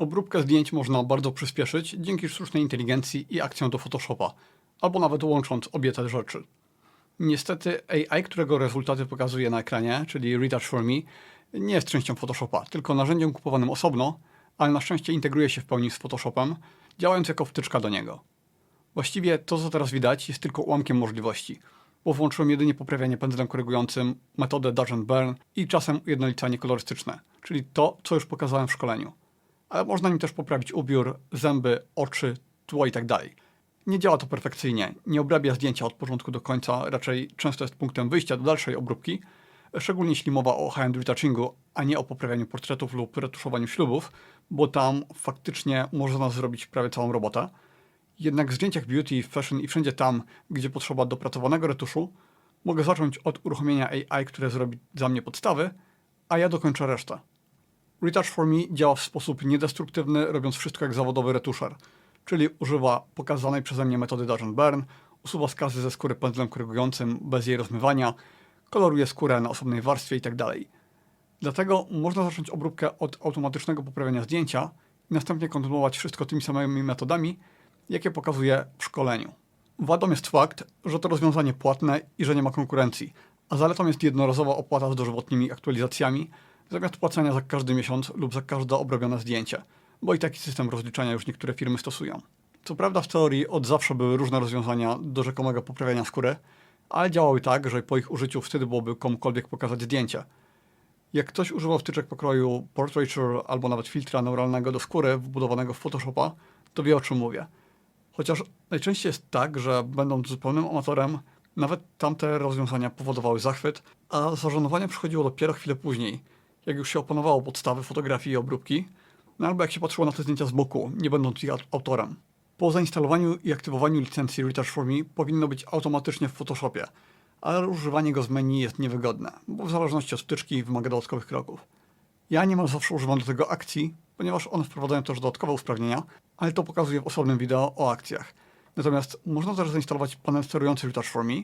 Obróbkę zdjęć można bardzo przyspieszyć dzięki sztucznej inteligencji i akcjom do Photoshopa, albo nawet łącząc obie te rzeczy. Niestety AI, którego rezultaty pokazuje na ekranie, czyli Retouch for Me, nie jest częścią Photoshopa, tylko narzędziem kupowanym osobno, ale na szczęście integruje się w pełni z Photoshopem, działając jako wtyczka do niego. Właściwie to, co teraz widać, jest tylko ułamkiem możliwości, bo włączyłem jedynie poprawianie pędzlem korygującym, metodę Dodge and Burn i czasem ujednolicanie kolorystyczne, czyli to, co już pokazałem w szkoleniu. Ale można nim też poprawić ubiór, zęby, oczy, tło i tak. Nie działa to perfekcyjnie, nie obrabia zdjęcia od początku do końca, raczej często jest punktem wyjścia do dalszej obróbki, szczególnie jeśli mowa o high-end retouchingu, a nie o poprawianiu portretów lub retuszowaniu ślubów, bo tam faktycznie można zrobić prawie całą robotę. Jednak w zdjęciach beauty, fashion i wszędzie tam, gdzie potrzeba dopracowanego retuszu, mogę zacząć od uruchomienia AI, które zrobi za mnie podstawy, a ja dokończę resztę. Retouch for Me działa w sposób niedestruktywny, robiąc wszystko jak zawodowy retuszer, czyli używa pokazanej przeze mnie metody Dodge and Burn, usuwa skazy ze skóry pędzlem korygującym bez jej rozmywania, koloruje skórę na osobnej warstwie itd. Dlatego można zacząć obróbkę od automatycznego poprawiania zdjęcia i następnie kontynuować wszystko tymi samymi metodami, jakie pokazuję w szkoleniu. Wadą jest fakt, że to rozwiązanie płatne i że nie ma konkurencji, a zaletą jest jednorazowa opłata z dożywotnimi aktualizacjami, zamiast płacenia za każdy miesiąc lub za każde obrobione zdjęcie, bo i taki system rozliczania już niektóre firmy stosują. Co prawda w teorii od zawsze były różne rozwiązania do rzekomego poprawiania skóry, ale działały tak, że po ich użyciu wtedy byłoby komukolwiek pokazać zdjęcie. Jak ktoś używał wtyczek pokroju Portraiture albo nawet filtra neuralnego do skóry wbudowanego w Photoshopa, to wie o czym mówię. Chociaż najczęściej jest tak, że będąc zupełnym amatorem, nawet tamte rozwiązania powodowały zachwyt, a zażenowanie przychodziło dopiero chwilę później, jak już się opanowało podstawy fotografii i obróbki, no albo jak się patrzyło na te zdjęcia z boku, nie będąc ich autorem. Po zainstalowaniu i aktywowaniu licencji Retouch for Me powinno być automatycznie w Photoshopie, ale używanie go z menu jest niewygodne, bo w zależności od wtyczki wymaga dodatkowych kroków. Ja niemal zawsze używam do tego akcji, ponieważ one wprowadzają też dodatkowe usprawnienia, ale to pokazuję w osobnym wideo o akcjach. Natomiast można też zainstalować panel sterujący Retouch for Me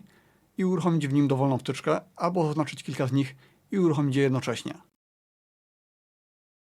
i uruchomić w nim dowolną wtyczkę, albo zaznaczyć kilka z nich i uruchomić je jednocześnie.